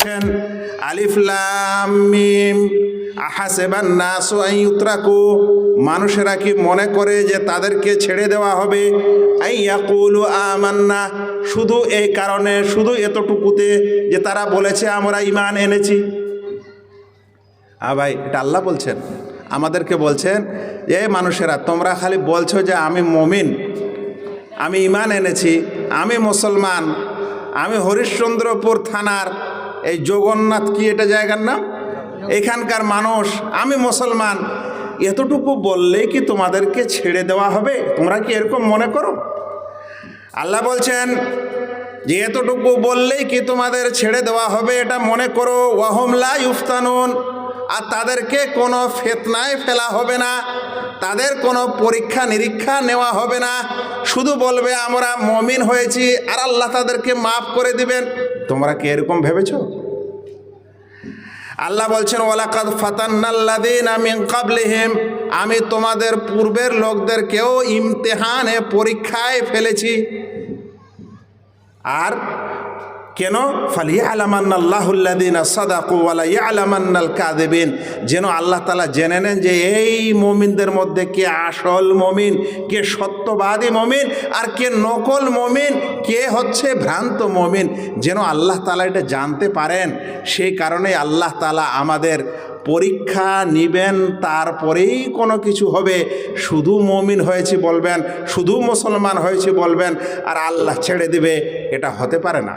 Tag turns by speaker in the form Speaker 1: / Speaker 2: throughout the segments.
Speaker 1: বলছেন আলিফলাম মিম আহাসেবান নাসু আই উতরাকু মানুষেরা কি মনে করে যে তাদেরকে ছেড়ে দেওয়া হবে? আইয়াকুলু আমান্না, শুধু এই কারণে, শুধু এতটুকুতে যে তারা বলেছে, আমরা ইমান এনেছি। হ্যাঁ ভাই, এটা আল্লাহ বলছেন। আমাদেরকে বলছেন, এ মানুষেরা, তোমরা খালি বলছো যে আমি মমিন, আমি ইমান এনেছি, আমি মুসলমান, আমি হরিশ্চন্দ্রপুর থানার এই জগন্নাথ কি এটা জায়গার নাম? এখানকার মানুষ, আমি মুসলমান, এতটুকু বললেই কি তোমাদেরকে ছেড়ে দেওয়া হবে? তোমরা কি এরকম মনে করো? আল্লাহ বলছেন, যে এতটুকু বললেই কি তোমাদের ছেড়ে দেওয়া হবে এটা মনে করো? ওয়াহমলা ইউফতানুন। আর তাদেরকে কোনো ফেতনায় ফেলা হবে না, তাদের কোনো পরীক্ষা নিরীক্ষা নেওয়া হবে না। শুধু বলবে, আমরা মমিন হয়েছি, আর আল্লাহ তাদেরকে মাফ করে দিবেন। তোমরা কি এরকম ভেবেছ? আল্লাহ বলছেন, ওয়ালাকাদ ফাতান্নাল্লাদিন আমি কাবলিহিম আমি তোমাদের পূর্বের লোকদেরকেও ইমতেহানে পরীক্ষায় ফেলেছি। আর কেন? ফালিয়া আলামান্নাল্লাহুল্লাদিন সাদাকু ওয়ালা ইয়ালামান্নাল কাদেবিন যেন আল্লাহ তালা জেনে নেন যে এই মমিনদের মধ্যে কে আসল মমিন, কে সত্যবাদী মমিন, আর কে নকল মমিন, কে হচ্ছে ভ্রান্ত মমিন। যেন আল্লাহ তালা এটা জানতে পারেন। সেই কারণে আল্লাহ তালা আমাদের পরীক্ষা নিবেন, তারপরেই কোনো কিছু হবে। শুধু মমিন হয়েছি বলবেন, শুধু মুসলমান হয়েছি বলবেন, আর আল্লাহ ছেড়ে দিবে, এটা হতে পারে না।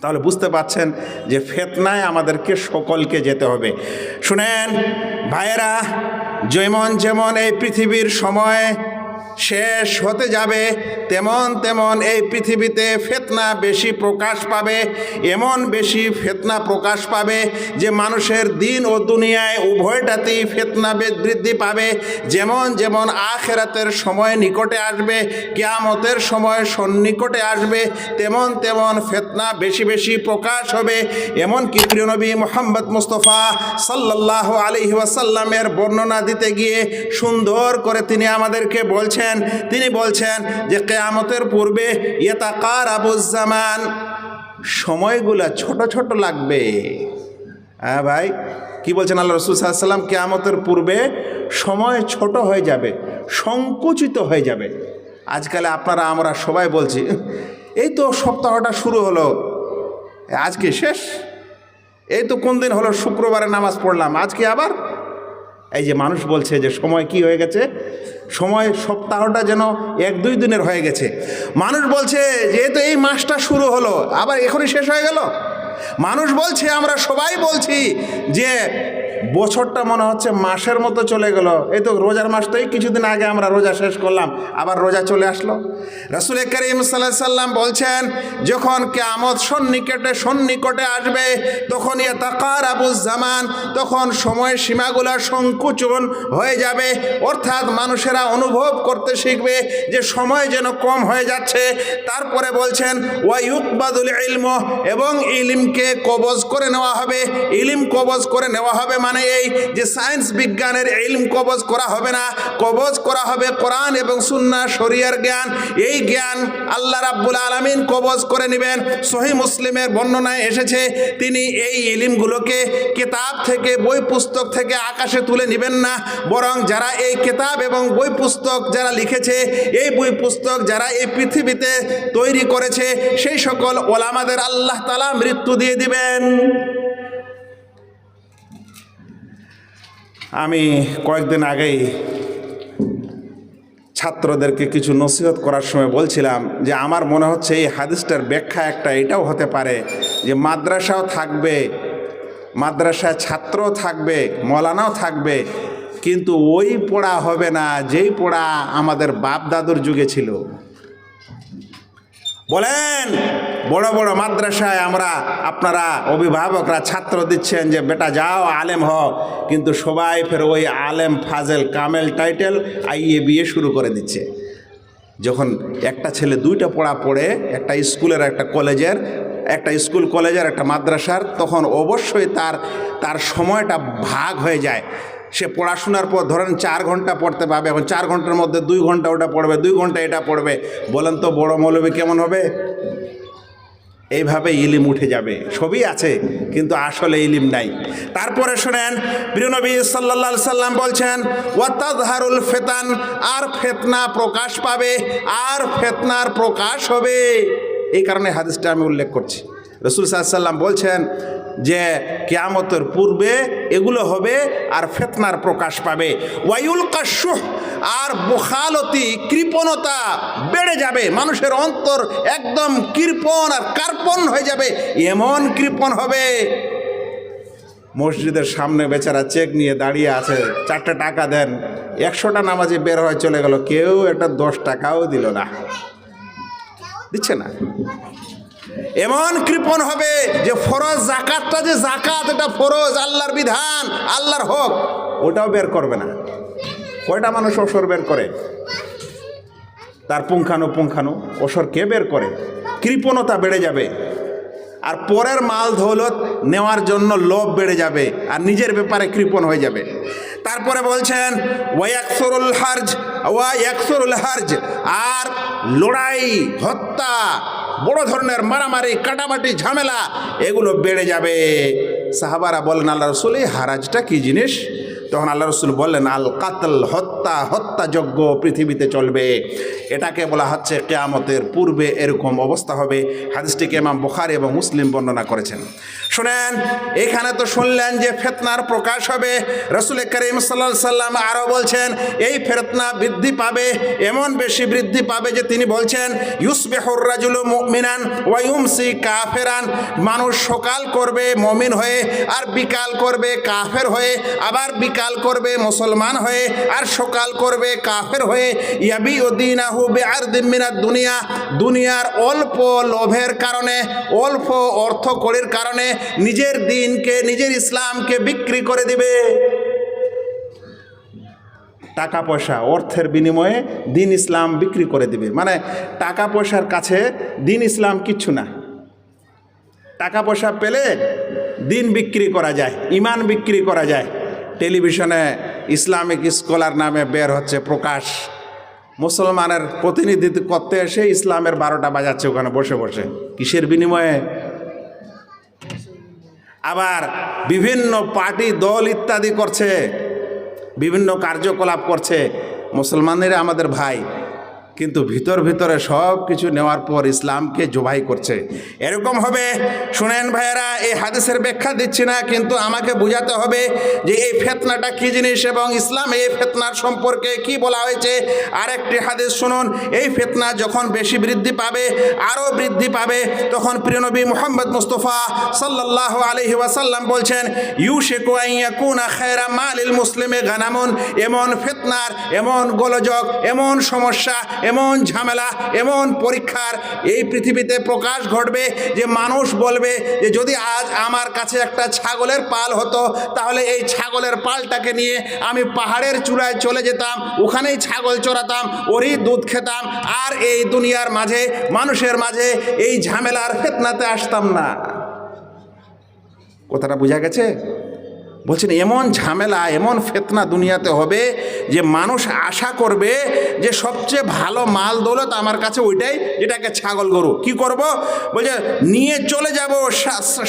Speaker 1: তাহলে বুঝতে পাচ্ছেন যে ফেতনায় আমাদেরকে সকলকে যেতে হবে। শুনেন, ভাইয়েরা যেমন যেমন এই পৃথিবীর সময় শেষ হতে যাবে, তেমন তেমন এই পৃথিবীতে ফেতনা বেশি প্রকাশ পাবে, এমন বেশি ফেতনা প্রকাশ পাবে যে মানুষের দিন ও দুনিয়ায় উভয়টাতেই ফেতনা বৃদ্ধি পাবে। যেমন যেমন আখেরাতের সময় নিকটে আসবে, কেয়ামতের সময় সন্নিকটে আসবে, তেমন তেমন ফেতনা বেশি বেশি প্রকাশ হবে। এমন কি প্রিয় নবী মোহাম্মদ মুস্তফা সাল্লাহ আলহি ওয়াসাল্লামের বর্ণনা দিতে গিয়ে সুন্দর করে তিনি আমাদেরকে বলছেন তিনি বলছেন যে কেয়ামতের পূর্বে ইয়েতাকার আবুজ্জামান সময়গুলা ছোট ছোট লাগবে। হ্যাঁ ভাই, কি বলছেন আল্লাহ রসুল সাল্লাম কেয়ামতের পূর্বে সময় ছোট হয়ে যাবে, সংকুচিত হয়ে যাবে। আজকাল আপনারা, আমরা সবাই বলছি, এই তো সপ্তাহটা শুরু হলো, আজকে শেষ, এই তো কোন দিন হলো? শুক্রবারে নামাজ পড়লাম, আজকে আবার এই যে মানুষ বলছে যে সময় কি হয়ে গেছে? সময় সপ্তাহটা যেন এক দুই দিনের হয়ে গেছে। মানুষ বলছে, যেহেতু এই মাসটা শুরু হলো, আবার এখনই শেষ হয়ে গেল? মানুষ বলছে, আমরা সবাই বলছি যে বছরটা মনে হচ্ছে মাসের মতো চলে গেল। এই তো রোজার মাসটাই কিছুদিন আগে আমরা রোজা শেষ করলাম, আবার রোজা চলে আসলো। রসুল করিম সাল্লাহ সাল্লাম বলছেন, যখন কেয়ামত সন্নিকটে সন্নিকটে আসবে তখন ইয়ে তাকার জামান, তখন সময় সীমাগুলো সংকুচন হয়ে যাবে। অর্থাৎ মানুষেরা অনুভব করতে শিখবে যে সময় যেন কম হয়ে যাচ্ছে। তারপরে বলছেন ওয়াইউকবাদুল ইলম, এবং ইলিমকে কবজ করে নেওয়া হবে। ইলিম কবজ করে নেওয়া হবে মানে এই যে সায়েন্স বিজ্ঞানের ইলম কবজ করা হবে না, কবজ করা হবে কোরআন এবং সুন্না শরিয়ার জ্ঞান। এই জ্ঞান আল্লাহ রাব্বুল আলামিন কবজ করে নেবেন। সহি মুসলিমের বর্ণনায় এসেছে, তিনি এই এলিমগুলোকে কেতাব থেকে, বই পুস্তক থেকে আকাশে তুলে নেবেন না, বরং যারা এই কেতাব এবং বই পুস্তক যারা লিখেছে, এই বই পুস্তক যারা এই পৃথিবীতে তৈরি করেছে, সেই সকল ওলামাদের আল্লাহ তালা মৃত্যু দিয়ে দিবেন। আমি কয়েকদিন আগেই ছাত্রদেরকে কিছু নসিহত করার সময় বলছিলাম যে আমার মনে হচ্ছে এই হাদিসটার ব্যাখ্যা একটা, এটাও হতে পারে যে মাদ্রাসাও থাকবে, মাদ্রাসায় ছাত্রও থাকবে, মলানাও থাকবে, কিন্তু ওই পড়া হবে না যেই পড়া আমাদের বাপ দাদুর যুগে ছিল। বলেন, বড় বড় মাদ্রাসায় আমরা আপনারা অভিভাবকরা ছাত্র দিচ্ছেন যে, বেটা যাও, আলেম হও। কিন্তু সবাই ফের ওই আলেম ফাজেল কামেল টাইটেল আইয়ে বিয়ে শুরু করে দিচ্ছে। যখন একটা ছেলে দুইটা পড়া পড়ে, একটা স্কুলের, একটা কলেজের, একটা স্কুল কলেজের, একটা মাদ্রাসার, তখন অবশ্যই তার তার সময়টা ভাগ হয়ে যায়। সে পড়াশোনার পর ধরেন চার ঘণ্টা পড়তে পাবে, এখন চার ঘণ্টার মধ্যে দুই ঘণ্টা ওটা পড়বে, দুই ঘণ্টা এটা পড়বে। বলেন তো বড় মৌলবী কেমন হবে? এইভাবে ইলিম উঠে যাবে। সবই আছে, কিন্তু আসলে ইলিম নাই। তারপরে শোনেন প্রিয়নবী সাল্লা সাল্লাম বলছেন ওয়াতাদহারুল ফেতান আর ফেতনা প্রকাশ পাবে, আর ফেতনার প্রকাশ হবে। এই কারণে হাদিসটা আমি উল্লেখ করছি। রসুল সাল্লাম বলছেন যে কেয়ামতের পূর্বে এগুলো হবে আর ফেতনার প্রকাশ পাবে। ওয়াইউল কাশুহ আর বোখালতি কৃপণতা বেড়ে যাবে। মানুষের অন্তর একদম কৃপণ আর কার্পণ হয়ে যাবে। এমন কৃপণ হবে, মসজিদের সামনে বেচারা চেক নিয়ে দাঁড়িয়ে আছে, চারটে টাকা দেন, একশোটা নামাজে বের হয়ে চলে গেল, কেউ একটা দশ টাকাও দিল না। দিচ্ছে না। এমন কৃপণ হবে যে ফরজ জাকাতটা যে জাকাত এটা ফরজ, আল্লাহর বিধান, আল্লাহর হোক, ওটাও বের করবে না। কয়টা মানুষ ওসর বের করে? তার পুঙ্খানো পুঙ্খানো ওসর কে বের করে? কৃপণতা বেড়ে যাবে। আর পরের মাল দৌলত নেওয়ার জন্য লোভ বেড়ে যাবে, আর নিজের ব্যাপারে কৃপণ হয়ে যাবে। তারপরে বলছেন ওয়াকসরুল হার্জ ওয়াকসরুল হার্জ, আর লড়াই, হত্যা বড় ধরনের মারামারি, কাটামাটি, ঝামেলা, এগুলো বেড়ে যাবে। সাহাবারা বলেন, আল্লাহ রসুল, এই হারাজটা কি জিনিস? তখন আল্লাহ রসুল বললেন, আল কাতল হত্যা হত্যাযজ্ঞ পৃথিবীতে চলবে। এটাকে বলা হচ্ছে কেয়ামতের পূর্বে এরকম অবস্থা হবে। হাদিসটিকে ইমাম বুখারি এবং মুসলিম বর্ণনা করেছেন। শুনেন, এখানে তো শুনলেন যে ফেতনার প্রকাশ হবে। রসুল করিম সাল্লা সাল্লাম আরও বলছেন, এই ফেতনা বৃদ্ধি পাবে, এমন বেশি বৃদ্ধি পাবে যে তিনি বলছেন, ইউসবেহর রাজুল মিনান ওয়াইউমসি কাফেরান। মানুষ সকাল করবে, মমিন হয়ে, আর বিকাল করবে, কাফের হয়ে, আবার বিকাল করবে মুসলমান হয়ে, আর সকাল করবে কাফের হয়ে। ইয়াবি উদ্দিনাহু বেআর দিমিনার দুনিয়া, দুনিয়ার অল্প লোভের কারণে, অল্প অর্থ কড়ির কারণে নিজের দিনকে, নিজের ইসলামকে বিক্রি করে দিবে। টাকা পয়সা অর্থের বিনিময়ে দিন ইসলাম বিক্রি করে দিবে। মানে টাকা পয়সার কাছে দিন ইসলাম কিচ্ছু না। টাকা পয়সা পেলে দিন বিক্রি করা যায়, ইমান বিক্রি করা যায়। টেলিভিশনে ইসলামিক স্কলার নামে বের হচ্ছে প্রকাশ। মুসলমানের প্রতিনিধিত্ব করতে এসে ইসলামের বারোটা বাজাচ্ছে ওখানে বসে বসে। কিসের বিনিময়ে? আবার বিভিন্ন পার্টি দল ইত্যাদি করছে, বিভিন্ন কার্যকলাপ করছে। মুসলমানেরা আমাদের ভাই কিন্তু ভিতর ভিতরে সব কিছু নেওয়ার পর ইসলামকে জবাই করছে। এরকম হবে, শুনেন ভাইয়েরা, এই হাদিসের ব্যাখ্যা দিচ্ছি না, কিন্তু আমাকে বোঝাতে হবে যে এই ফেতনাটা কী জিনিস এবং ইসলাম এই ফেতনার সম্পর্কে কি বলা হয়েছে। আরেকটি হাদিস শুনুন, এই ফেতনা যখন বেশি বৃদ্ধি পাবে, আরও বৃদ্ধি পাবে, তখন প্রিয়নবী মোহাম্মদ মুস্তফা সাল্লাহ আলহি ওয়াসাল্লাম বলছেন ইউ শেকু আইয়াকুনা খেরা মালিল মুসলিমে গানামুন। এমন ফেতনার, এমন গোলযোগ, এমন সমস্যা এমন ঝামেলা, এমন পরীক্ষার এই পৃথিবীতে প্রকাশ ঘটবে যে মানুষ বলবে যে যদি আজ আমার কাছে একটা ছাগলের পাল হতো, তাহলে এই ছাগলের পালটাকে নিয়ে আমি পাহাড়ের চূড়ায় চলে যেতাম, ওখানেই ছাগল চড়াতাম, ওরই দুধ খেতাম, আর এই দুনিয়ার মাঝে, মানুষের মাঝে এই ঝামেলার ফেতনাতে আসতাম না। কথাটা বোঝা গেছে? বলছেন, এমন ঝামেলা, এমন ফেতনা দুনিয়াতে হবে যে মানুষ আশা করবে যে সবচেয়ে ভালো মাল দৌলত আমার কাছে ওইটাই, যেটাকে ছাগল গরু। কি করব? বলছে, নিয়ে চলে যাব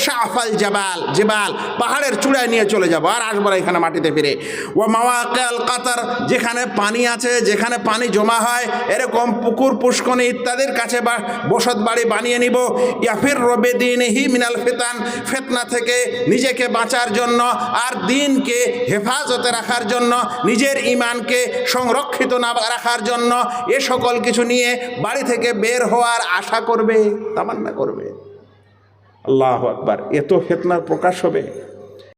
Speaker 1: শাহফাল জাবাল, জেবাল, পাহাড়ের চূড়ায় নিয়ে চলে যাব আর আসব না এখানে মাটিতে ফিরে। ও মাওয়াকাল কাতার, যেখানে পানি আছে, যেখানে পানি জমা হয়, এরকম পুকুর পুষ্কনি ইত্যাদির কাছে বা বসত বাড়ি বানিয়ে নিব। ইয়াফির রবে দিন হি মিনাল ফেতান, ফেতনা থেকে নিজেকে বাঁচার জন্য আর দিনকে হেফাজতে রাখার জন্য, নিজের ইমানকে সংরক্ষিত না রাখার জন্য এ সকল কিছু নিয়ে বাড়ি থেকে বের হওয়ার আশা করবে, তামান্না করবে। আল্লাহ আকবার। এত ফেতনার প্রকাশ হবে।